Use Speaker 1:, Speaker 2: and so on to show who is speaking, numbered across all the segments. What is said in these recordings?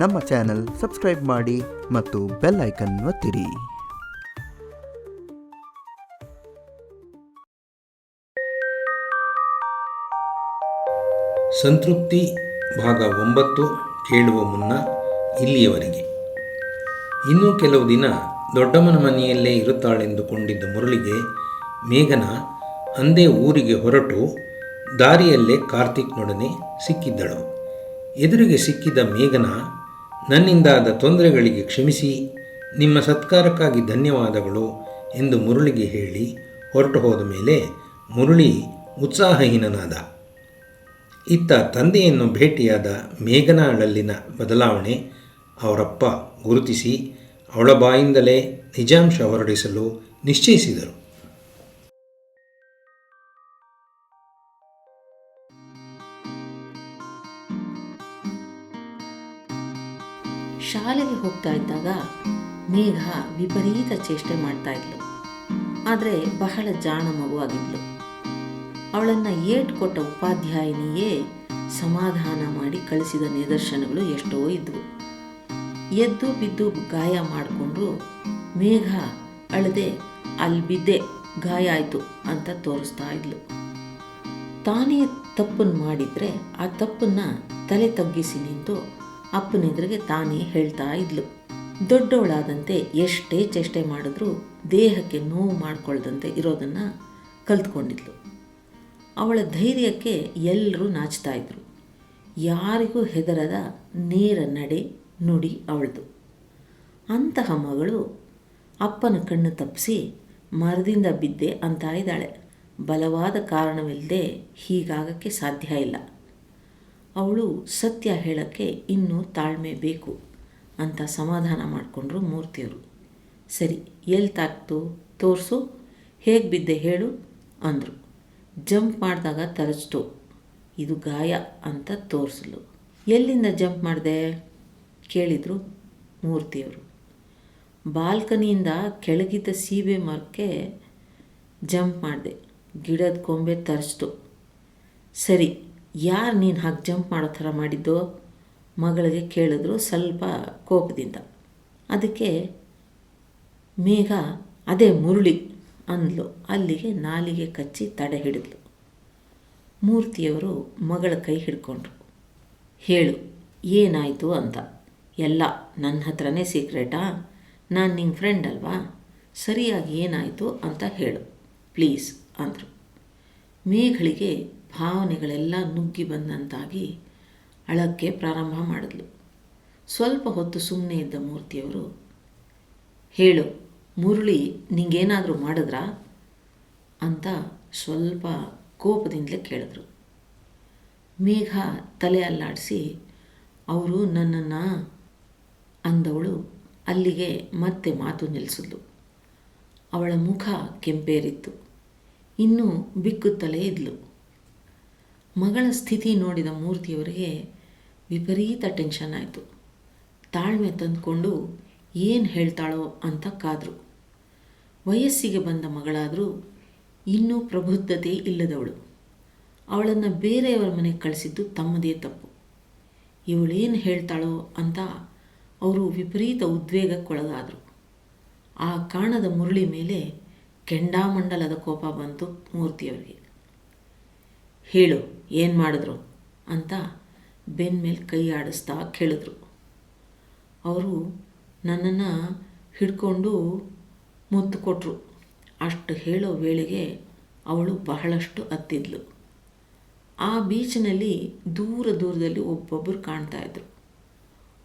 Speaker 1: ನಮ್ಮ channel subscribe ಮಾಡಿ ಮತ್ತು ಬೆಲ್ ಐಕನ್ ಒತ್ತಿರಿ.
Speaker 2: ಸಂತೃಪ್ತಿ ಭಾಗ ಒಂಬತ್ತು ಕೇಳುವ ಮುನ್ನ ಇಲ್ಲಿಯವರೆಗೆ. ಇನ್ನೂ ಕೆಲವು ದಿನ ದೊಡ್ಡಮ್ಮನ ಮನೆಯಲ್ಲೇ ಇರುತ್ತಾಳೆಂದುಕೊಂಡಿದ್ದ ಮುರಳಿಗೆ ಮೇಘನ ಅಂದೇ ಊರಿಗೆ ಹೊರಟು ದಾರಿಯಲ್ಲೇ ಕಾರ್ತಿಕ್ನೊಡನೆ ಸಿಕ್ಕಿದ್ದಳು. ಎದುರಿಗೆ ಸಿಕ್ಕಿದ ಮೇಘನ ನನ್ನಿಂದಾದ ತೊಂದರೆಗಳಿಗೆ ಕ್ಷಮಿಸಿ, ನಿಮ್ಮ ಸತ್ಕಾರಕ್ಕಾಗಿ ಧನ್ಯವಾದಗಳು ಎಂದು ಮುರುಳಿಗೆ ಹೇಳಿ ಹೊರಟು ಹೋದ ಮೇಲೆ ಮುರುಳಿ ಉತ್ಸಾಹಹೀನನಾದ. ಇತ್ತ ತಂದೆಯನ್ನು ಭೇಟಿಯಾದ ಮೇಘನಾಳಲ್ಲಿನ ಬದಲಾವಣೆ ಅವರಪ್ಪ ಗುರುತಿಸಿ ಅವಳ ಬಾಯಿಂದಲೇ ನಿಜಾಂಶ ಹೊರಡಿಸಲು ನಿಶ್ಚಯಿಸಿದರು.
Speaker 3: ಹೋಗ್ತಾ ಇದ್ದಾಗ ಮೇಘ ವಿಪರೀತ ಚೇಷ್ಟೆ ಮಾಡ್ತಾ ಇದ್ಲು. ಆದರೆ ಬಹಳ ಜಾಣ ಮಗುವಾಗಿದ್ಲು ಅವಳನ್ನು ಏಟ್ ಕೊಟ್ಟ ಉಪಾಧ್ಯಾಯಿನಿಯೇ ಸಮಾಧಾನ ಮಾಡಿ ಕಳಿಸಿದ ನಿದರ್ಶನಗಳು ಎಷ್ಟೋ ಇದ್ವು. ಎದ್ದು ಬಿದ್ದು ಗಾಯ ಮಾಡಿಕೊಂಡ್ರು ಮೇಘ ಅಳದೆ ಅಲ್ಲಿ ಬಿದ್ದೆ, ಗಾಯ ಆಯಿತು ಅಂತ ತೋರಿಸ್ತಾ ಇದ್ಲು. ತಾನೇ ತಪ್ಪನ್ನು ಮಾಡಿದರೆ ಆ ತಪ್ಪನ್ನು ತಲೆ ತಗ್ಗಿಸಿ ನಿಂತು ಅಪ್ಪನೆದುರಿಗೆ ತಾನೇ ಹೇಳ್ತಾ ಇದ್ಲು. ದೊಡ್ಡವಳಾದಂತೆ ಎಷ್ಟೇ ಚೇಷ್ಟೆ ಮಾಡಿದ್ರೂ ದೇಹಕ್ಕೆ ನೋವು ಮಾಡ್ಕೊಳ್ದಂತೆ ಇರೋದನ್ನು ಕಲ್ತ್ಕೊಂಡಿದ್ಲು. ಅವಳ ಧೈರ್ಯಕ್ಕೆ ಎಲ್ಲರೂ ನಾಚ್ತಾ ಇದ್ರು. ಯಾರಿಗೂ ಹೆದರದ ನೇರ ನಡೆ ನುಡಿ ಅವಳದು. ಅಂತಹ ಮಗಳು ಅಪ್ಪನ ಕಣ್ಣು ತಪ್ಪಿಸಿ ಮರದಿಂದ ಬಿದ್ದೆ ಅಂತ ಇದ್ದಾಳೆ. ಬಲವಾದ ಕಾರಣವಿಲ್ಲದೆ ಹೀಗಾಗಕ್ಕೆ ಸಾಧ್ಯ ಇಲ್ಲ. ಅವಳು ಸತ್ಯ ಹೇಳೋಕ್ಕೆ ಇನ್ನೂ ತಾಳ್ಮೆ ಬೇಕು ಅಂತ ಸಮಾಧಾನ ಮಾಡಿಕೊಂಡ್ರು ಮೂರ್ತಿಯವರು. ಸರಿ, ಎಲ್ಲಿ ತಾಕ್ತು? ತೋರಿಸು. ಹೇಗೆ ಬಿದ್ದೆ ಹೇಳು ಅಂದರು. ಜಂಪ್ ಮಾಡಿದಾಗ ತರಚ್ತು ಇದು ಗಾಯ ಅಂತ ತೋರಿಸಲು. ಎಲ್ಲಿಂದ ಜಂಪ್ ಮಾಡಿದೆ? ಕೇಳಿದರು ಮೂರ್ತಿಯವರು. ಬಾಲ್ಕನಿಯಿಂದ ಕೆಳಗಿದ್ದ ಸೀಬೆ ಮರಕ್ಕೆ ಜಂಪ್ ಮಾಡಿದೆ. ಗಿಡದ ಕೊಂಬೆ ತರಿಸ್ತು ಸರಿ ಯಾರು ನೀನು ಹಾಗೆ ಜಂಪ್ ಮಾಡೋ ಥರ ಮಾಡಿದ್ದು ಮಗಳಿಗೆ ಕೇಳಿದ್ರು ಸ್ವಲ್ಪ ಕೋಪದಿಂದ. ಅದಕ್ಕೆ ಮೇಘ, ಅದೇ ಮುರುಳಿ ಅಂದ್ಲು. ಅಲ್ಲಿಗೆ ನಾಲಿಗೆ ಕಚ್ಚಿ ತಡೆ ಹಿಡಿದ್ಲು. ಮೂರ್ತಿಯವರು ಮಗಳ ಕೈ ಹಿಡ್ಕೊಂಡ್ರು. ಹೇಳು, ಏನಾಯಿತು ಅಂತ. ಎಲ್ಲ ನನ್ನ ಹತ್ರನೇ ಸೀಕ್ರೆಟಾ? ನಾನು ನಿನ್ನ ಫ್ರೆಂಡ್ ಅಲ್ವಾ? ಸರಿಯಾಗಿ ಏನಾಯಿತು ಅಂತ ಹೇಳು, ಪ್ಲೀಸ್ ಅಂದರು. ಮೇಘಳಿಗೆ ಭಾವನೆಗಳೆಲ್ಲ ನುಗ್ಗಿ ಬಂದಂತಾಗಿ ಅಳಕ್ಕೆ ಪ್ರಾರಂಭ ಮಾಡಿದ್ಲು. ಸ್ವಲ್ಪ ಹೊತ್ತು ಸುಮ್ಮನೆ ಇದ್ದ ಮೂರ್ತಿಯವರು, ಹೇಳು, ಮುರುಳಿ ನಿಂಗೇನಾದರೂ ಮಾಡಿದ್ರಾ? ಅಂತ ಸ್ವಲ್ಪ ಕೋಪದಿಂದಲೇ ಕೇಳಿದ್ರು. ಮೇಘ ತಲೆ ಅಲ್ಲಾಡಿಸಿ, ಅವರು ನನ್ನನ್ನು, ಅಂದವಳು ಅಲ್ಲಿಗೆ ಮತ್ತೆ ಮಾತು ನಿಲ್ಲಿಸಿದ್ಲು ಅವಳ ಮುಖ ಕೆಂಪೇರಿತ್ತು. ಇನ್ನೂ ಬಿಕ್ಕುತ್ತಲೇ ಇದ್ಲು. ಮಗಳ ಸ್ಥಿತಿ ನೋಡಿದ ಮೂರ್ತಿಯವರಿಗೆ ವಿಪರೀತ ಟೆನ್ಷನ್ ಆಯಿತು. ತಾಳ್ಮೆ ತಂದುಕೊಂಡು ಏನು ಹೇಳ್ತಾಳೋ ಅಂತ ಕಾದರು. ವಯಸ್ಸಿಗೆ ಬಂದ ಮಗಳಾದರೂ ಇನ್ನೂ ಪ್ರಬುದ್ಧತೆ ಇಲ್ಲದವಳು. ಅವಳನ್ನು ಬೇರೆಯವರ ಮನೆಗೆ ಕಳಿಸಿದ್ದು ತಮ್ಮದೇ ತಪ್ಪು. ಇವಳೇನು ಹೇಳ್ತಾಳೋ ಅಂತ ಅವರು ವಿಪರೀತ ಉದ್ವೇಗಕ್ಕೊಳಗಾದರು. ಆ ಕಾಣದ ಮುರುಳಿ ಮೇಲೆ ಕೆಂಡಾಮಂಡಲದ ಕೋಪ ಬಂತು ಮೂರ್ತಿಯವರಿಗೆ. ಹೇಳು, ಏನು ಮಾಡಿದ್ರು? ಅಂತ ಬೆನ್ನ ಮೇಲೆ ಕೈ ಆಡಿಸ್ತಾ ಕೇಳಿದ್ರು. ಅವರು ನನ್ನನ್ನು ಹಿಡ್ಕೊಂಡು ಮುತ್ತು ಕೊಟ್ಟರು ಅಷ್ಟು ಹೇಳೋ ವೇಳೆಗೆ ಅವಳು ಬಹಳಷ್ಟು ಹತ್ತಿದ್ಲು ಆ ಬೀಚ್ನಲ್ಲಿ ದೂರ ದೂರದಲ್ಲಿ ಒಬ್ಬೊಬ್ಬರು ಕಾಣ್ತಾ ಇದ್ರು.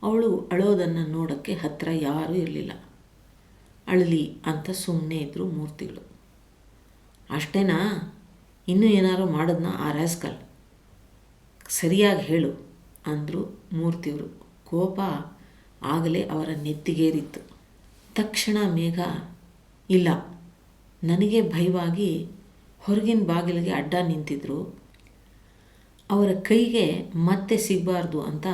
Speaker 3: ಅವಳು ಅಳೋದನ್ನು ನೋಡೋಕ್ಕೆ ಹತ್ತಿರ ಯಾರೂ ಇರಲಿಲ್ಲ. ಅಳಲಿ ಅಂತ ಸುಮ್ಮನೆ ಇದ್ದರು ಮೂರ್ತಿಗಳು. ಅಷ್ಟೇನಾ? ಇನ್ನೂ ಏನಾರು ಮಾಡೋದನ್ನ ಆ ರಾಸ್ಕಲ್ ಸರಿಯಾಗಿ ಹೇಳು, ಅಂದರು ಮೂರ್ತಿಯವರು ಕೋಪ ಆಗಲೇ ಅವರ ನೆತ್ತಿಗೇರಿತ್ತು. ತಕ್ಷಣ ಮೇಘ, ಇಲ್ಲ, ನನಗೆ ಭಯವಾಗಿ ಹೊರಗಿನ ಬಾಗಿಲಿಗೆ ಅಡ್ಡ ನಿಂತಿದ್ರು. ಅವರ ಕೈಗೆ ಮತ್ತೆ ಸಿಗಬಾರ್ದು ಅಂತ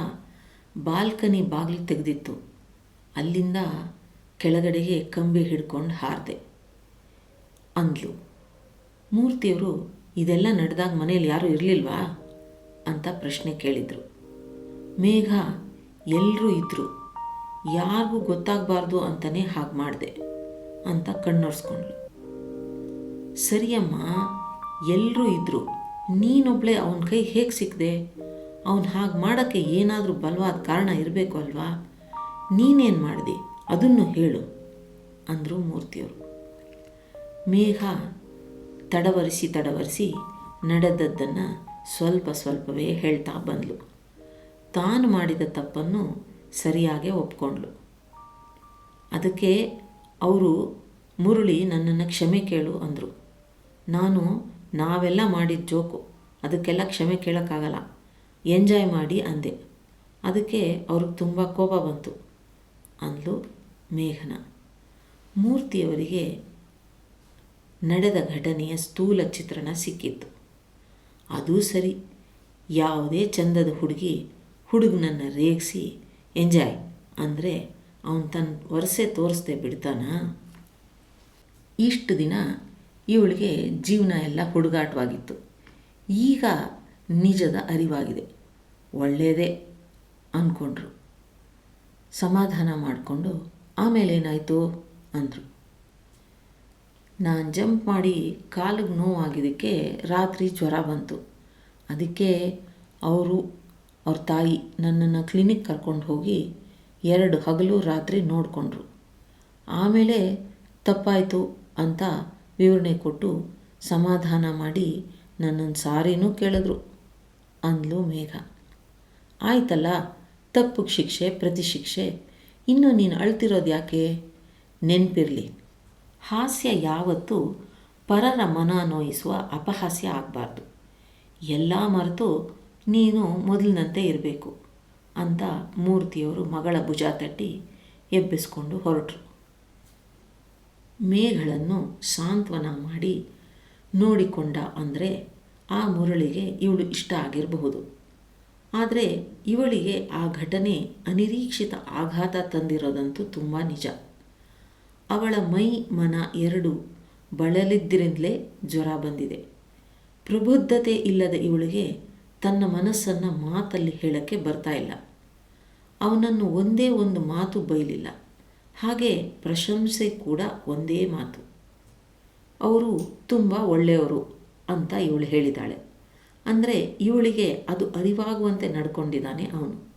Speaker 3: ಬಾಲ್ಕನಿ ಬಾಗಿಲು ತೆಗೆದಿತ್ತು. ಅಲ್ಲಿಂದ ಕೆಳಗಡೆಗೆ ಕಂಬಿ ಹಿಡ್ಕೊಂಡು ಹಾರಿದೆ. ಅಂದ್ಲು. ಮೂರ್ತಿಯವರು ಇದೆಲ್ಲ ನಡೆದಾಗ ಮನೇಲಿ ಯಾರೂ ಇರಲಿಲ್ವಾ? ಅಂತ ಪ್ರಶ್ನೆ ಕೇಳಿದರು. ಮೇಘ ಎಲ್ಲರೂ ಇದ್ದರು ಯಾರಿಗೂ ಗೊತ್ತಾಗಬಾರ್ದು ಅಂತಲೇ ಹಾಗೆ ಮಾಡಿದೆ ಅಂತ ಕಣ್ಣೊರೆಸ್ಕೊಂಡ್ಳು. ಸರಿಯಮ್ಮ ಎಲ್ಲರೂ ಇದ್ದರು ನೀನೊಬ್ಳೆ ಅವನ ಕೈ ಹೇಗೆ ಸಿಕ್ಕದೆ ಅವನು ಹಾಗೆ ಮಾಡೋಕ್ಕೆ ಏನಾದರೂ ಬಲವಾದ ಕಾರಣ ಇರಬೇಕು ಅಲ್ವಾ? ನೀನೇನು ಮಾಡಿದೆ? ಅದನ್ನು ಹೇಳು, ಅಂದರು ಮೂರ್ತಿಯವರು. ಮೇಘ ತಡವರಿಸಿ ತಡವರಿಸಿ ನಡೆದದ್ದನ್ನು ಸ್ವಲ್ಪ ಸ್ವಲ್ಪವೇ ಹೇಳ್ತಾ ಬಂದಳು ತಾನು ಮಾಡಿದ ತಪ್ಪನ್ನು ಸರಿಯಾಗಿ ಒಪ್ಕೊಂಡ್ಳು. ಅದಕ್ಕೆ ಅವರು ಮುರುಳಿ ನನ್ನನ್ನು ಕ್ಷಮೆ ಕೇಳು ಅಂದರು. ನಾನು ನಾವೆಲ್ಲ ಮಾಡಿದ ಜೋಕು, ಅದಕ್ಕೆಲ್ಲ ಕ್ಷಮೆ ಕೇಳೋಕ್ಕಾಗಲ್ಲ, ಎಂಜಾಯ್ ಮಾಡಿ ಅಂದೆ. ಅದಕ್ಕೆ ಅವ್ರಿಗೆ ತುಂಬ ಕೋಪ ಬಂತು, ಅಂದ್ಲು ಮೇಘನ. ಮೂರ್ತಿಯವರಿಗೆ ನಡೆದ ಘಟನೆಯ ಸ್ಥೂಲ ಚಿತ್ರಣ ಸಿಕ್ಕಿತ್ತು. ಅದೂ ಸರಿ, ಯಾವುದೇ ಚಂದದ ಹುಡುಗಿ ಹುಡುಗನನ್ನು ರೇಗಿಸಿ, ಎಂಜಾಯ್, ಅಂದರೆ ಅವನು ತನ್ನ ವರಸೆ ತೋರಿಸ್ದೆ ಬಿಡ್ತಾನ? ಇಷ್ಟು ದಿನ ಇವಳಿಗೆ ಜೀವನ ಎಲ್ಲ ಹುಡುಗಾಟವಾಗಿತ್ತು. ಈಗ ನಿಜದ ಅರಿವಾಗಿದೆ. ಒಳ್ಳೆಯದೇ ಅಂದ್ಕೊಂಡ್ರು ಸಮಾಧಾನ ಮಾಡಿಕೊಂಡು ಆಮೇಲೆ ಏನಾಯಿತು ಅಂದರು. ನಾನು ಜಂಪ್ ಮಾಡಿ ಕಾಲಿಗೆ ನೋವಾಗಿದ್ದಕ್ಕೆ ರಾತ್ರಿ ಜ್ವರ ಬಂತು. ಅದಕ್ಕೆ ಅವರು, ಅವ್ರ ತಾಯಿ ನನ್ನನ್ನು ಕ್ಲಿನಿಕ್ ಕರ್ಕೊಂಡು ಹೋಗಿ ಎರಡು ಹಗಲು ರಾತ್ರಿ ನೋಡಿಕೊಂಡ್ರು. ಆಮೇಲೆ ತಪ್ಪಾಯಿತು ಅಂತ ವಿವರಣೆ ಕೊಟ್ಟು ಸಮಾಧಾನ ಮಾಡಿ ನನ್ನನ್ನು ಸಾರಿನೂ ಕೇಳಿದ್ರು, ಅಂದ್ಲು ಮೇಘ. ಆಯ್ತಲ್ಲ, ತಪ್ಪಿಗೆ ಶಿಕ್ಷೆ ಪ್ರತಿ ಶಿಕ್ಷೆ ಇನ್ನು ನೀನು ಅಳ್ತಿರೋದು ಯಾಕೆ? ನೆನಪಿರಲಿ. ಹಾಸ್ಯ ಯಾವತ್ತೂ ಪರರ ಮನ ನೋಯಿಸುವ ಅಪಹಾಸ್ಯ ಆಗಬಾರ್ದು. ಎಲ್ಲ ಮರೆತು ನೀನು ಮೊದಲಿನಂತೆ ಇರಬೇಕು ಅಂತ ಮೂರ್ತಿಯವರು ಮಗಳ ಭುಜ ತಟ್ಟಿ ಎಬ್ಬಿಸ್ಕೊಂಡು ಹೊರಟರು. ಮೇಘಳನ್ನು ಸಾಂತ್ವನ ಮಾಡಿ ನೋಡಿಕೊಂಡ ಅಂದರೆ ಆ ಮುರಳಿಗೆ ಇವಳು ಇಷ್ಟ ಆಗಿರಬಹುದು. ಆದರೆ ಇವಳಿಗೆ ಆ ಘಟನೆ ಅನಿರೀಕ್ಷಿತ ಆಘಾತ ತಂದಿರೋದಂತೂ ತುಂಬ ನಿಜ. ಅವಳ ಮೈ ಮನ ಎರಡು ಬಳಲಿದ್ದರಿಂದಲೇ ಜ್ವರ ಬಂದಿದೆ. ಪ್ರಬುದ್ಧತೆ ಇಲ್ಲದ ಇವಳಿಗೆ ತನ್ನ ಮನಸ್ಸನ್ನು ಮಾತಲ್ಲಿ ಹೇಳಕ್ಕೆ ಬರ್ತಾ ಇಲ್ಲ. ಅವನನ್ನು ಒಂದೇ ಒಂದು ಮಾತು ಬೈಲಿಲ್ಲ. ಹಾಗೆ ಪ್ರಶಂಸೆ ಕೂಡ ಒಂದೇ ಮಾತು. ಅವರು ತುಂಬ ಒಳ್ಳೆಯವರು ಅಂತ ಇವಳು ಹೇಳಿದಾಳೆ ಅಂದರೆ ಇವಳಿಗೆ ಅದು ಅರಿವಾಗುವಂತೆ ನಡ್ಕೊಂಡಿದ್ದಾನೆ ಅವನು.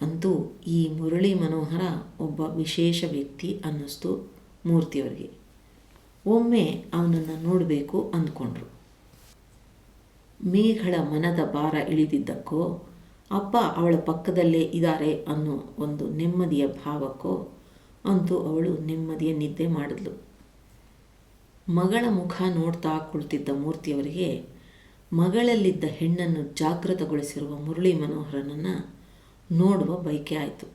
Speaker 3: ಅಂತೂ ಈ ಮುರಳಿ ಮನೋಹರ ಒಬ್ಬ ವಿಶೇಷ ವ್ಯಕ್ತಿ ಅನ್ನಿಸ್ತು ಮೂರ್ತಿಯವರಿಗೆ. ಒಮ್ಮೆ ಅವನನ್ನು ನೋಡಬೇಕು ಅಂದ್ಕೊಂಡ್ರು. ಮೇಘಳ ಮನದ ಭಾರ ಇಳಿದಿದ್ದಕ್ಕೋ, ಅಪ್ಪ ಅವಳ ಪಕ್ಕದಲ್ಲೇ ಇದ್ದಾರೆ ಅನ್ನೋ ಒಂದು ನೆಮ್ಮದಿಯ ಭಾವಕ್ಕೋ ಅಂತೂ ಅವಳು ನೆಮ್ಮದಿಯ ನಿದ್ದೆ ಮಾಡಿದ್ಲು. ಮಗಳ ಮುಖ ನೋಡ್ತಾ ಕುಳಿತಿದ್ದ ಮೂರ್ತಿಯವರಿಗೆ ಮಗಳಲ್ಲಿದ್ದ ಹೆಣ್ಣನ್ನು ಜಾಗೃತಗೊಳಿಸಿರುವ ಮುರಳಿ ಮನೋಹರನನ್ನು ನೋಡುವ ಬಯಕೆ ಆಯಿತು.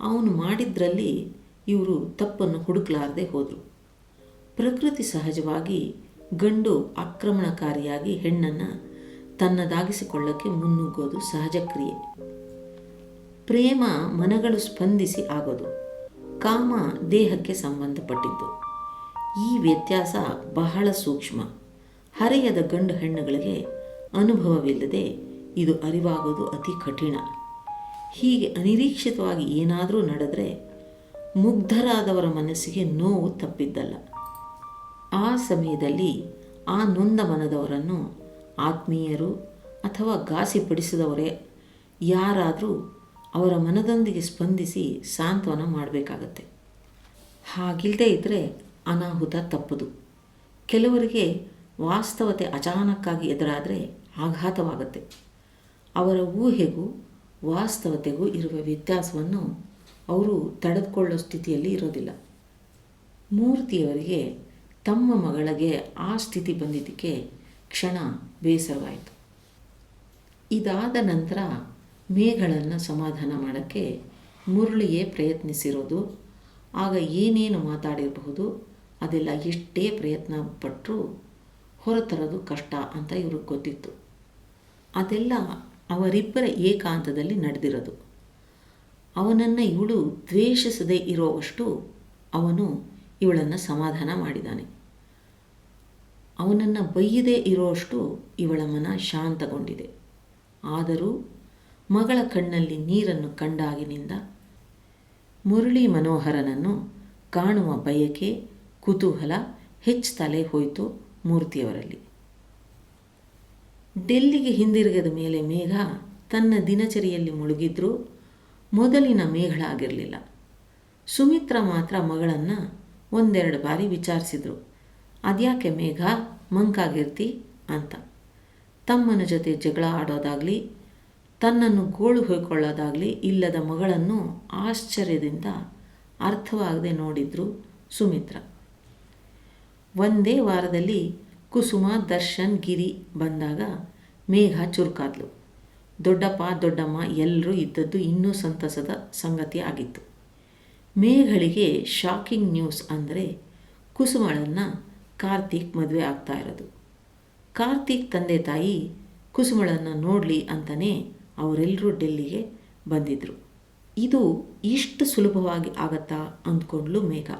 Speaker 3: ಅವನು ಮಾಡಿದ್ರಲ್ಲಿ ಇವರು ತಪ್ಪನ್ನು ಹುಡುಕಲಾರದೆ ಹೋದರು. ಪ್ರಕೃತಿ ಸಹಜವಾಗಿ ಗಂಡು ಆಕ್ರಮಣಕಾರಿಯಾಗಿ ಹೆಣ್ಣನ್ನು ತನ್ನದಾಗಿಸಿಕೊಳ್ಳಕ್ಕೆ ಮುನ್ನುಗ್ಗೋದು ಸಹಜ ಕ್ರಿಯೆ. ಪ್ರೇಮ ಮನಗಳು ಸ್ಪಂದಿಸಿ ಆಗೋದು, ಕಾಮ ದೇಹಕ್ಕೆ ಸಂಬಂಧಪಟ್ಟಿದ್ದು. ಈ ವ್ಯತ್ಯಾಸ ಬಹಳ ಸೂಕ್ಷ್ಮ. ಹರೆಯದ ಗಂಡು ಹೆಣ್ಣುಗಳಿಗೆ ಅನುಭವವಿಲ್ಲದೆ ಇದು ಅರಿವಾಗೋದು ಅತಿ ಕಠಿಣ. ಹೀಗೆ ಅನಿರೀಕ್ಷಿತವಾಗಿ ಏನಾದರೂ ನಡೆದರೆ ಮುಗ್ಧರಾದವರ ಮನಸ್ಸಿಗೆ ನೋವು ತಪ್ಪಿದ್ದಲ್ಲ. ಆ ಸಮಯದಲ್ಲಿ ಆ ನೊಂದ ಮನದವರನ್ನು ಆತ್ಮೀಯರು ಅಥವಾ ಘಾಸಿಪಡಿಸಿದವರೇ ಯಾರಾದರೂ ಅವರ ಮನದೊಂದಿಗೆ ಸ್ಪಂದಿಸಿ ಸಾಂತ್ವನ ಮಾಡಬೇಕಾಗತ್ತೆ. ಹಾಗಿಲ್ಲದೆ ಇದ್ದರೆ ಅನಾಹುತ ತಪ್ಪದು. ಕೆಲವರಿಗೆ ವಾಸ್ತವತೆ ಅಚಾನಕ್ಕಾಗಿ ಎದುರಾದರೆ ಆಘಾತವಾಗುತ್ತೆ. ಅವರ ಊಹೆಗೂ ವಾಸ್ತವತೆಗೂ ಇರುವ ವ್ಯತ್ಯಾಸವನ್ನು ಅವರು ತಡೆದುಕೊಳ್ಳೋ ಸ್ಥಿತಿಯಲ್ಲಿ ಇರೋದಿಲ್ಲ. ಮೂರ್ತಿಯವರಿಗೆ ತಮ್ಮ ಮಗಳಿಗೆ ಆ ಸ್ಥಿತಿ ಬಂದಿದ್ದಕ್ಕೆ ಕ್ಷಣ ಬೇಸರವಾಯಿತು. ಇದಾದ ನಂತರ ಮೇಗಳನ್ನು ಸಮಾಧಾನ ಮಾಡೋಕ್ಕೆ ಮುರಳಿಯೇ ಪ್ರಯತ್ನಿಸಿರೋದು, ಆಗ ಏನೇನು ಮಾತಾಡಿರಬಹುದು ಅದೆಲ್ಲ ಎಷ್ಟೇ ಪ್ರಯತ್ನ ಪಟ್ಟರೂ ಹೊರತರೋದು ಕಷ್ಟ ಅಂತ ಇವ್ರಿಗೆ ಗೊತ್ತಿತ್ತು. ಅದೆಲ್ಲ ಅವರಿಬ್ಬರ ಏಕಾಂತದಲ್ಲಿ ನಡೆದಿರೋದು. ಅವನನ್ನು ಇವಳು ದ್ವೇಷಿಸದೇ ಇರೋವಷ್ಟು ಅವನು ಇವಳನ್ನು ಸಮಾಧಾನ ಮಾಡಿದ್ದಾನೆ ಅವನನ್ನು ಬೈಯದೇ ಇರೋಷ್ಟು ಇವಳ ಮನ ಶಾಂತಗೊಂಡಿದೆ. ಆದರೂ ಮಗಳ ಕಣ್ಣಲ್ಲಿ ನೀರನ್ನು ಕಂಡಾಗಿನಿಂದ ಮುರಳಿ ಮನೋಹರನನ್ನು ಕಾಣುವ ಬಯಕೆ, ಕುತೂಹಲ ಹೆಚ್ಚು ತಲೆ ಹೋಯಿತು ಮೂರ್ತಿಯವರಲ್ಲಿ. ಡೆಲ್ಲಿಗೆ ಹಿಂದಿರುಗದ ಮೇಲೆ ಮೇಘ ತನ್ನ ದಿನಚರಿಯಲ್ಲಿ ಮುಳುಗಿದ್ರೂ ಮೊದಲಿನ ಮೇಘಳಾಗಿರಲಿಲ್ಲ ಸುಮಿತ್ರ ಮಾತ್ರ ಮಗಳನ್ನು ಒಂದೆರಡು ಬಾರಿ ವಿಚಾರಿಸಿದ್ರು. ಅದ್ಯಾಕೆ ಮೇಘ ಮಂಕಾಗಿರ್ತಿ ಅಂತ. ತಮ್ಮನ ಜೊತೆ ಜಗಳ ಆಡೋದಾಗಲಿ, ತನ್ನನ್ನು ಗೋಳು ಹೊಯ್ಕೊಳ್ಳೋದಾಗಲಿ ಇಲ್ಲದ ಮಗಳನ್ನು ಆಶ್ಚರ್ಯದಿಂದ ಅರ್ಥವಾಗದೆ ನೋಡಿದ್ರು ಸುಮಿತ್ರ. ಒಂದೇ ವಾರದಲ್ಲಿ ಕುಸುಮ, ದರ್ಶನ್, ಗಿರಿ ಬಂದಾಗ ಮೇಘ ಚುರುಕಾದ್ಲು. ದೊಡ್ಡಪ್ಪ, ದೊಡ್ಡಮ್ಮ ಎಲ್ಲರೂ ಇದ್ದದ್ದು ಇನ್ನೂ ಸಂತಸದ ಸಂಗತಿ ಆಗಿತ್ತು. ಮೇಘಳಿಗೆ ಶಾಕಿಂಗ್ ನ್ಯೂಸ್ ಅಂದರೆ ಕುಸುಮಳನ್ನು ಕಾರ್ತಿಕ್ ಮದುವೆ ಆಗ್ತಾ ಇರೋದು. ಕಾರ್ತಿಕ್ ತಂದೆ ತಾಯಿ ಕುಸುಮಳನ್ನು ನೋಡಲಿ ಅಂತಲೇ ಅವರೆಲ್ಲರೂ ಡೆಲ್ಲಿಗೆ ಬಂದಿದ್ದರು ಇದು ಇಷ್ಟು ಸುಲಭವಾಗಿ ಆಗತ್ತಾ ಅಂದ್ಕೊಂಡ್ಲು ಮೇಘ.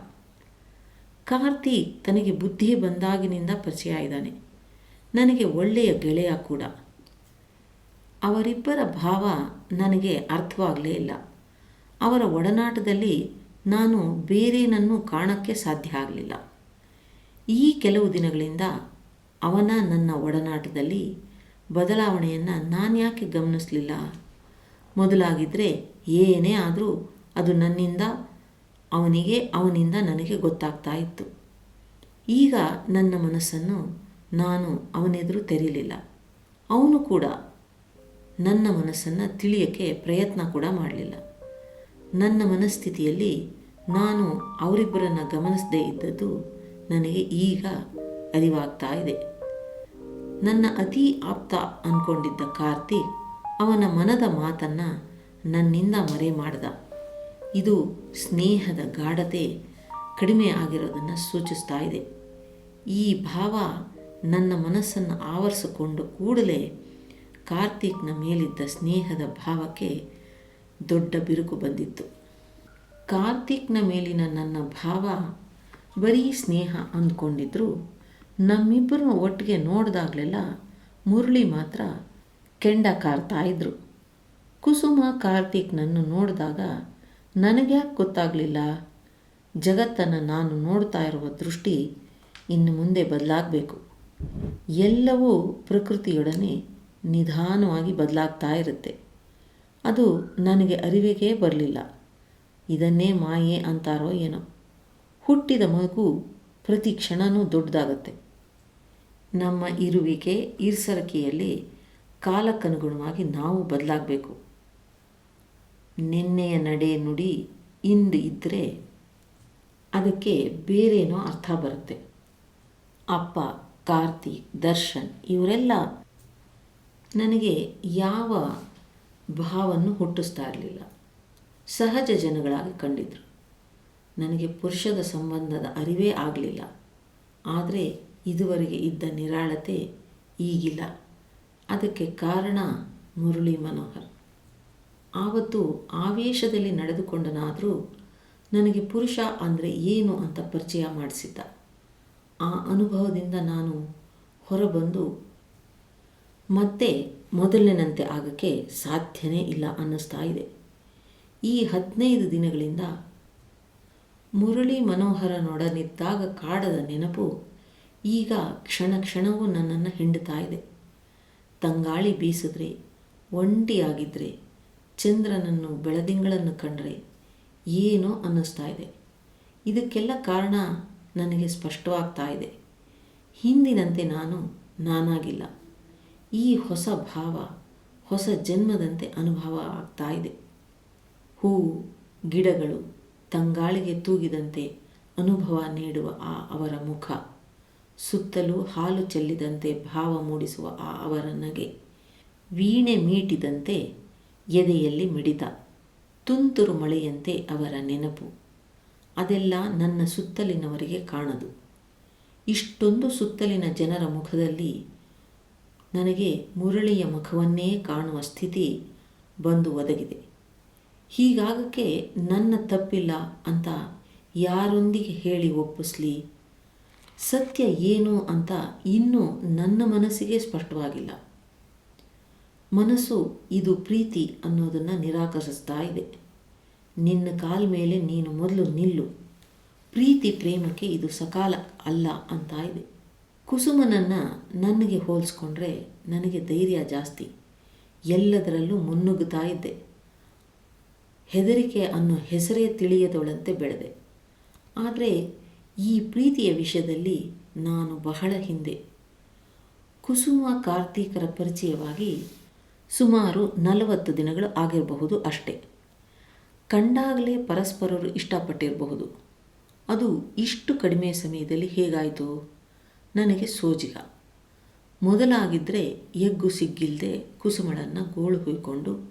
Speaker 3: ಕಾರ್ತೀಕ್ ತನಗೆ ಬುದ್ಧಿ ಬಂದಾಗಿನಿಂದ ಪರಿಚಯ ಇದ್ದಾನೆ. ನನಗೆ ಒಳ್ಳೆಯ ಗೆಳೆಯ ಕೂಡ. ಅವರಿಬ್ಬರ ಭಾವ ನನಗೆ ಅರ್ಥವಾಗಲೇ ಇಲ್ಲ. ಅವರ ಒಡನಾಟದಲ್ಲಿ ನಾನು ಬೇರೇನನ್ನು ಕಾಣಕ್ಕೆ ಸಾಧ್ಯ ಆಗಲಿಲ್ಲ. ಈ ಕೆಲವು ದಿನಗಳಿಂದ ಅವನ ನನ್ನ ಒಡನಾಟದಲ್ಲಿ ಬದಲಾವಣೆಯನ್ನು ನಾನು ಯಾಕೆ ಗಮನಿಸಲಿಲ್ಲ? ಮೊದಲಾಗಿದ್ದರೆ ಏನೇ ಆದರೂ ಅದು ನನ್ನಿಂದ ಅವನಿಗೆ, ಅವನಿಂದ ನನಗೆ ಗೊತ್ತಾಗ್ತಾ ಇತ್ತು. ಈಗ ನನ್ನ ಮನಸ್ಸನ್ನು ನಾನು ಅವನೆದುರು ತೆರೀಲಿಲ್ಲ. ಅವನು ಕೂಡ ನನ್ನ ಮನಸ್ಸನ್ನು ತಿಳಿಯೋಕ್ಕೆ ಪ್ರಯತ್ನ ಕೂಡ ಮಾಡಲಿಲ್ಲ. ನನ್ನ ಮನಸ್ಥಿತಿಯಲ್ಲಿ ನಾನು ಅವರಿಬ್ಬರನ್ನು ಗಮನಿಸದೇ ಇದ್ದದ್ದು ನನಗೆ ಈಗ ಅರಿವಾಗ್ತಾ ಇದೆ. ನನ್ನ ಅತಿ ಆಪ್ತ ಅಂದ್ಕೊಂಡಿದ್ದ ಕಾರ್ತಿಕ್ ಅವನ ಮನದ ಮಾತನ್ನು ನನ್ನಿಂದ ಮರೆ ಮಾಡ್ದ ಇದು ಸ್ನೇಹದ ಗಾಢತೆ ಕಡಿಮೆ ಆಗಿರೋದನ್ನು ಸೂಚಿಸ್ತಾ ಇದೆ. ಈ ಭಾವ ನನ್ನ ಮನಸ್ಸನ್ನು ಆವರಿಸಿಕೊಂಡು ಕೂಡಲೇ ಕಾರ್ತಿಕ್ನ ಮೇಲಿದ್ದ ಸ್ನೇಹದ ಭಾವಕ್ಕೆ ದೊಡ್ಡ ಬಿರುಕು ಬಂದಿತ್ತು. ಕಾರ್ತಿಕ್ನ ಮೇಲಿನ ನನ್ನ ಭಾವ ಬರೀ ಸ್ನೇಹ ಅಂದ್ಕೊಂಡಿದ್ರು. ನಮ್ಮಿಬ್ಬರನ್ನು ಒಟ್ಟಿಗೆ ನೋಡಿದಾಗಲೆಲ್ಲ ಮುರಳಿ ಮಾತ್ರ ಕೆಂಡ ಕಾರ್ತಾ ಇದ್ರು. ಕುಸುಮ ಕಾರ್ತಿಕ್ನನ್ನು ನೋಡಿದಾಗ ನನಗ್ಯಾಕೆ ಗೊತ್ತಾಗಲಿಲ್ಲ. ಜಗತ್ತನ್ನು ನಾನು ನೋಡ್ತಾ ಇರುವ ದೃಷ್ಟಿ ಇನ್ನು ಮುಂದೆ ಬದಲಾಗಬೇಕು. ಎಲ್ಲವೂ ಪ್ರಕೃತಿಯೊಡನೆ ನಿಧಾನವಾಗಿ ಬದಲಾಗ್ತಾ ಇರುತ್ತೆ. ಅದು ನನಗೆ ಅರಿವಿಗೆ ಬರಲಿಲ್ಲ. ಇದನ್ನೇ ಮಾಯೆ ಅಂತಾರೋ ಏನೋ. ಹುಟ್ಟಿದ ಮಗು ಪ್ರತಿ ಕ್ಷಣವೂ ದೊಡ್ಡದಾಗತ್ತೆ. ನಮ್ಮ ಇರುವಿಕೆ, ಇರ್ಸರಕಿಯಲ್ಲಿ ಕಾಲಕ್ಕನುಗುಣವಾಗಿ ನಾವು ಬದಲಾಗಬೇಕು. ನಿನ್ನೆಯ ನಡೆ ನುಡಿ ಇಂದು ಇದ್ದರೆ ಅದಕ್ಕೆ ಬೇರೇನೋ ಅರ್ಥ ಬರುತ್ತೆ. ಅಪ್ಪ, ಕಾರ್ತಿಕ್, ದರ್ಶನ್ ಇವರೆಲ್ಲ ನನಗೆ ಯಾವ ಭಾವವನ್ನು ಹುಟ್ಟಿಸ್ತಾ ಇರಲಿಲ್ಲ. ಸಹಜ ಜನಗಳಾಗಿ ಕಂಡಿದ್ರು. ನನಗೆ ಪುರುಷದ ಸಂಬಂಧದ ಅರಿವೇ ಆಗಲಿಲ್ಲ. ಆದರೆ ಇದುವರೆಗೆ ಇದ್ದ ನಿರಾಳತೆ ಈಗಿಲ್ಲ. ಅದಕ್ಕೆ ಕಾರಣ ಮುರಳಿ ಮನೋಹರ್. ಆವತ್ತು ಆವೇಶದಲ್ಲಿ ನಡೆದುಕೊಂಡನಾದರೂ ನನಗೆ ಪುರುಷ ಅಂದರೆ ಏನು ಅಂತ ಪರಿಚಯ ಮಾಡಿಸಿದ್ದ. ಆ ಅನುಭವದಿಂದ ನಾನು ಹೊರಬಂದು ಮತ್ತೆ ಮೊದಲಿನಂತೆ ಆಗಕ್ಕೆ ಸಾಧ್ಯನೇ ಇಲ್ಲ ಅನ್ನಿಸ್ತಾ ಇದೆ. ಈ ಹದಿನೈದು ದಿನಗಳಿಂದ ಮುರಳಿ ಮನೋಹರನೊಡನಿದ್ದಾಗ ಕಾಡದ ನೆನಪು ಈಗ ಕ್ಷಣ ಕ್ಷಣವೂ ನನ್ನನ್ನು ಹಿಂಡುತ್ತಾ ಇದೆ. ತಂಗಾಳಿ ಬೀಸಿದ್ರೆ ಒಂಟಿಯಾಗಿದ್ದರೆ ಚಂದ್ರನನ್ನು ಬೆಳದಿಂಗಳನ್ನು ಕಂಡರೆ ಏನೋ ಅನ್ನಿಸ್ತಾ ಇದೆ. ಇದಕ್ಕೆಲ್ಲ ಕಾರಣ ನನಗೆ ಸ್ಪಷ್ಟವಾಗ್ತಾ ಇದೆ. ಹಿಂದಿನಂತೆ ನಾನು ನಾನಾಗಿಲ್ಲ. ಈ ಹೊಸ ಭಾವ, ಹೊಸ ಜನ್ಮದಂತೆ ಅನುಭವ ಆಗ್ತಾ ಇದೆ. ಹೂವು ಗಿಡಗಳು, ತಂಗಾಳಿಗೆ ತೂಗಿದಂತೆ ಅನುಭವ ನೀಡುವ ಆ ಅವರ ಮುಖ, ಸುತ್ತಲೂ ಹಾಲು ಚೆಲ್ಲಿದಂತೆ ಭಾವ ಮೂಡಿಸುವ ಆ ಅವರ ನಗೆ, ವೀಣೆ ಮೀಟಿದಂತೆ ಎದೆಯಲ್ಲಿ ಮಿಡಿತ ತುಂತುರು ಮಳೆಯಂತೆ ಅವರ ನೆನಪು. ಅದೆಲ್ಲ ನನ್ನ ಸುತ್ತಲಿನವರಿಗೆ ಕಾಣದು. ಇಷ್ಟೊಂದು ಸುತ್ತಲಿನ ಜನರ ಮುಖದಲ್ಲಿ ನನಗೆ ಮುರಳಿಯ ಮುಖವನ್ನೇ ಕಾಣುವ ಸ್ಥಿತಿ ಬಂದು ಒದಗಿದೆ. ಹೀಗಾಗಕ್ಕೆ ನನ್ನ ತಪ್ಪಿಲ್ಲ ಅಂತ ಯಾರೊಂದಿಗೆ ಹೇಳಿ ಒಪ್ಪಿಸ್ಲಿ? ಸತ್ಯ ಏನು ಅಂತ ಇನ್ನೂ ನನ್ನ ಮನಸ್ಸಿಗೆ ಸ್ಪಷ್ಟವಾಗಿಲ್ಲ. ಮನಸ್ಸು ಇದು ಪ್ರೀತಿ ಅನ್ನೋದನ್ನು ನಿರಾಕರಿಸ್ತಾ ಇದೆ. ನಿನ್ನ ಕಾಲ ಮೇಲೆ ನೀನು ಮೊದಲು ನಿಲ್ಲು. ಪ್ರೀತಿ ಪ್ರೇಮಕ್ಕೆ ಇದು ಸಕಾಲ ಅಲ್ಲ ಅಂತ ಇದೆ. ಕುಸುಮನನ್ನು ನನಗೆ ಹೋಲಿಸ್ಕೊಂಡ್ರೆ ನನಗೆ ಧೈರ್ಯ ಜಾಸ್ತಿ. ಎಲ್ಲದರಲ್ಲೂ ಮುನ್ನುಗ್ಗುತ್ತಾ ಇದ್ದೆ. ಹೆದರಿಕೆ ಅನ್ನೋ ಹೆಸರೇ ತಿಳಿಯದೊಳಂತೆ ಬೆಳೆದೆ. ಆದರೆ ಈ ಪ್ರೀತಿಯ ವಿಷಯದಲ್ಲಿ ನಾನು ಬಹಳ ಹಿಂದೆ. ಕುಸುಮ ಕಾರ್ತೀಕರ ಪರಿಚಯವಾಗಿ ಸುಮಾರು ನಲವತ್ತು ದಿನಗಳು ಆಗಿರಬಹುದು ಅಷ್ಟೇ. ಕಂಡಾಗಲೇ ಪರಸ್ಪರರು ಇಷ್ಟಪಟ್ಟಿರಬಹುದು. ಅದು ಇಷ್ಟು ಕಡಿಮೆ ಸಮಯದಲ್ಲಿ ಹೇಗಾಯಿತು? ನನಗೆ ಸೋಜಿಗ. ಮೊದಲಾಗಿದ್ದರೆ ಎಗ್ಗು ಸಿಗ್ಗಿಲ್ಲದೆ ಕುಸುಮಳನ್ನು ಗೋಳು ಹುಯ್ಕೊಂಡು,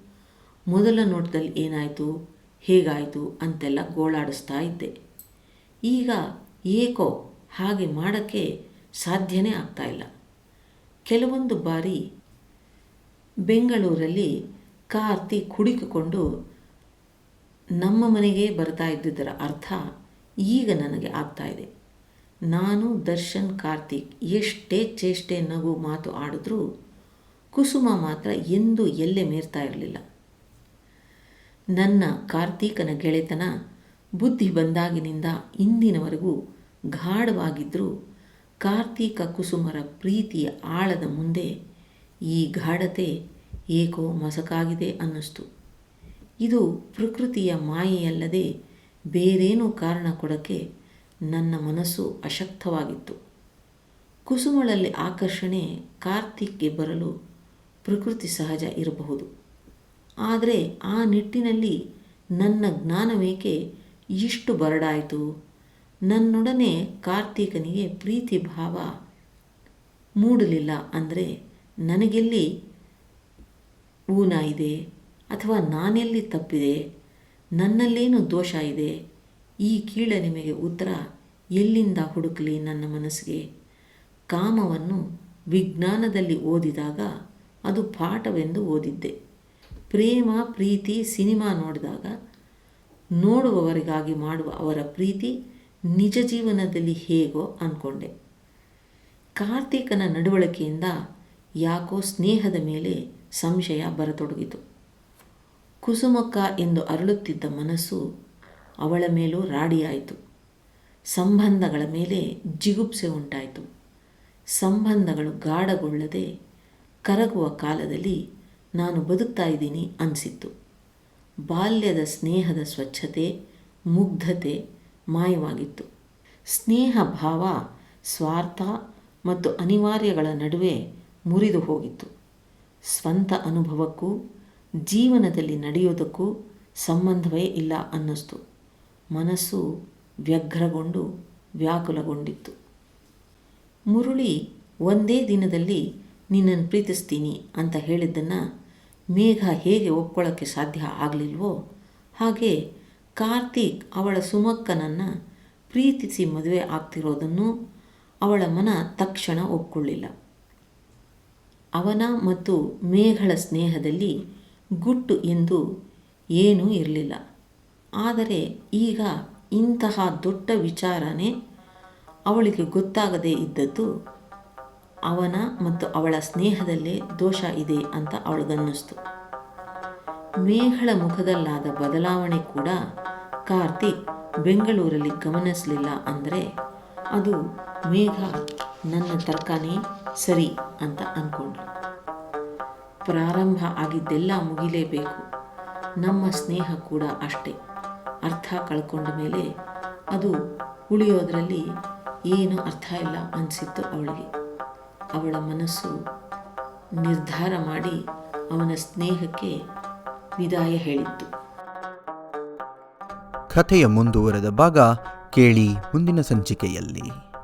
Speaker 3: ಮೊದಲ ನೋಟದಲ್ಲಿ ಏನಾಯಿತು? ಹೇಗಾಯಿತು? ಅಂತೆಲ್ಲ ಗೋಳಾಡಿಸ್ತಾ ಇದ್ದೆ. ಈಗ ಏಕೋ ಹಾಗೆ ಮಾಡೋಕ್ಕೆ ಸಾಧ್ಯನೇ ಆಗ್ತಾಯಿಲ್ಲ ಕೆಲವೊಂದು ಬಾರಿ ಬೆಂಗಳೂರಲ್ಲಿ ಕಾರ್ತಿ ಹುಡುಕಿಕೊಂಡು ನಮ್ಮ ಮನೆಗೆ ಬರ್ತಾ ಇದ್ದಿದ್ದರ ಅರ್ಥ ಈಗ ನನಗೆ ಆಗ್ತಾ ಇದೆ. ನಾನು, ದರ್ಶನ್, ಕಾರ್ತಿಕ್ ಎಷ್ಟೇ ಚೇಷ್ಟೆ, ನಗು ಮಾತು ಆಡಿದ್ರೂ ಕುಸುಮ ಮಾತ್ರ ಎಂದೂ ಎಲ್ಲೆ ಮೀರ್ತಾ ಇರಲಿಲ್ಲ. ನನ್ನ ಕಾರ್ತೀಕನ ಗೆಳೆತನ ಬುದ್ಧಿ ಬಂದಾಗಿನಿಂದ ಇಂದಿನವರೆಗೂ ಗಾಢವಾಗಿದ್ದರೂ ಕಾರ್ತೀಕ ಕುಸುಮರ ಪ್ರೀತಿಯ ಆಳದ ಮುಂದೆ ಈ ಗಾಢತೆ ಏಕೋ ಮಸಕಾಗಿದೆ ಅನ್ನಿಸ್ತು. ಇದು ಪ್ರಕೃತಿಯ ಮಾಯೆಯಲ್ಲದೆ ಬೇರೇನೂ ಕಾರಣ ಕೊಡಕ್ಕೆ ನನ್ನ ಮನಸ್ಸು ಅಶಕ್ತವಾಗಿತ್ತು. ಕುಸುಮಳಲ್ಲಿ ಆಕರ್ಷಣೆ ಕಾರ್ತಿಕ್ಗೆ ಬರಲು ಪ್ರಕೃತಿ ಸಹಜ ಇರಬಹುದು. ಆದರೆ ಆ ನಿಟ್ಟಿನಲ್ಲಿ ನನ್ನ ಜ್ಞಾನವೇಕೆ ಇಷ್ಟು ಬರಡಾಯಿತು? ನನ್ನೊಡನೆ ಕಾರ್ತೀಕನಿಗೆ ಪ್ರೀತಿ ಭಾವ ಮೂಡಲಿಲ್ಲ ಅಂದರೆ ನನಗೆಲ್ಲಿ ಊನ ಇದೆ ಅಥವಾ ನಾನೆಲ್ಲಿ ತಪ್ಪಿದೆ? ನನ್ನಲ್ಲೇನು ದೋಷ ಇದೆ? ಈ ಕೀಳ ನಿಮಗೆ ಉತ್ತರ ಎಲ್ಲಿಂದ ಹುಡುಕಲಿ ನನ್ನ ಮನಸ್ಸಿಗೆ? ಕಾಮವನ್ನು ವಿಜ್ಞಾನದಲ್ಲಿ ಓದಿದಾಗ ಅದು ಪಾಠವೆಂದು ಓದಿದ್ದೆ. ಪ್ರೇಮ, ಪ್ರೀತಿ ಸಿನಿಮಾ ನೋಡಿದಾಗ ನೋಡುವವರಿಗಾಗಿ ಮಾಡುವ ಅವರ ಪ್ರೀತಿ ನಿಜ ಜೀವನದಲ್ಲಿ ಹೇಗೋ ಅಂದ್ಕೊಂಡೆ ಕಾರ್ತಿಕನ ನಡವಳಿಕೆಯಿಂದ ಯಾಕೋ ಸ್ನೇಹದ ಮೇಲೆ ಸಂಶಯ ಬರತೊಡಗಿತು. ಕುಸುಮಕ್ಕ ಎಂದು ಅರಳುತ್ತಿದ್ದ ಮನಸ್ಸು ಅವಳ ಮೇಲೂ ರಾಡಿಯಾಯಿತು. ಸಂಬಂಧಗಳ ಮೇಲೆ ಜಿಗುಪ್ಸೆ ಉಂಟಾಯಿತು. ಸಂಬಂಧಗಳು ಗಾಢಗೊಳ್ಳದೆ ಕರಗುವ ಕಾಲದಲ್ಲಿ ನಾನು ಬದುಕ್ತಾ ಇದ್ದೀನಿ ಅನಿಸಿತ್ತು. ಬಾಲ್ಯದ ಸ್ನೇಹದ ಸ್ವಚ್ಛತೆ, ಮುಗ್ಧತೆ ಮಾಯವಾಗಿತ್ತು. ಸ್ನೇಹ ಭಾವ, ಸ್ವಾರ್ಥ ಮತ್ತು ಅನಿವಾರ್ಯಗಳ ನಡುವೆ ಮುರಿದು ಹೋಗಿತ್ತು. ಸ್ವಂತ ಅನುಭವಕ್ಕೂ, ಜೀವನದಲ್ಲಿ ನಡೆಯೋದಕ್ಕೂ ಸಂಬಂಧವೇ ಇಲ್ಲ ಅನ್ನಿಸ್ತು. ಮನಸ್ಸು ವ್ಯಗ್ರಗೊಂಡು ವ್ಯಾಕುಲಗೊಂಡಿತ್ತು. ಮುರುಳಿ, ಒಂದೇ ದಿನದಲ್ಲಿ ನಿನ್ನನ್ನು ಪ್ರೀತಿಸ್ತೀನಿ ಅಂತ ಹೇಳಿದ್ದನ್ನು ಮೇಘ ಹೇಗೆ ಒಪ್ಕೊಳ್ಳೋಕ್ಕೆ ಸಾಧ್ಯ ಆಗಲಿಲ್ವೋ, ಹಾಗೆ ಕಾರ್ತಿಕ್ ಅವಳ ಸುಮಕ್ಕನನ್ನು ಪ್ರೀತಿಸಿ ಮದುವೆ ಆಗ್ತಿರೋದನ್ನು ಅವಳ ಮನ ತಕ್ಷಣ ಒಪ್ಕೊಳ್ಳಿಲ್ಲ. ಅವನ ಮತ್ತು ಮೇಘಳ ಸ್ನೇಹದಲ್ಲಿ ಗುಟ್ಟು ಎಂದು ಏನೂ ಇರಲಿಲ್ಲ. ಆದರೆ ಈಗ ಇಂತಹ ದೊಡ್ಡ ವಿಚಾರನೇ ಅವಳಿಗೆ ಗೊತ್ತಾಗದೇ ಇದ್ದದ್ದು, ಅವನ ಮತ್ತು ಅವಳ ಸ್ನೇಹದಲ್ಲೇ ದೋಷ ಇದೆ ಅಂತ ಅವಳಿಗನ್ನಿಸ್ತು. ಮೇಘಳ ಮುಖದಲ್ಲಾದ ಬದಲಾವಣೆ ಕೂಡ ಕಾರ್ತಿಕ್ ಬೆಂಗಳೂರಲ್ಲಿ ಗಮನಿಸಲಿಲ್ಲ ಅಂದರೆ ಅದು ಮೇಘ ನನ್ನ ತರ್ಕನೇ ಸರಿ ಅಂತ ಅಂದ್ಕೊಂಡ್ರು ಪ್ರಾರಂಭ ಆಗಿದ್ದೆಲ್ಲ ಮುಗಿಲೇಬೇಕು. ನಮ್ಮ ಸ್ನೇಹ ಕೂಡ ಅಷ್ಟೇ. ಅರ್ಥ ಕಳ್ಕೊಂಡ ಮೇಲೆ ಅದು ಉಳಿಯೋದ್ರಲ್ಲಿ ಏನು ಅರ್ಥ ಇಲ್ಲ ಅನಿಸಿತ್ತು ಅವಳಿಗೆ. ಅವಳ ಮನಸ್ಸು ನಿರ್ಧಾರ ಮಾಡಿ ಅವನ ಸ್ನೇಹಕ್ಕೆ ವಿದಾಯ ಹೇಳಿತ್ತು
Speaker 1: ಕಥೆಯ ಮುಂದುವರೆದ ಭಾಗ ಕೇಳಿ ಮುಂದಿನ ಸಂಚಿಕೆಯಲ್ಲಿ.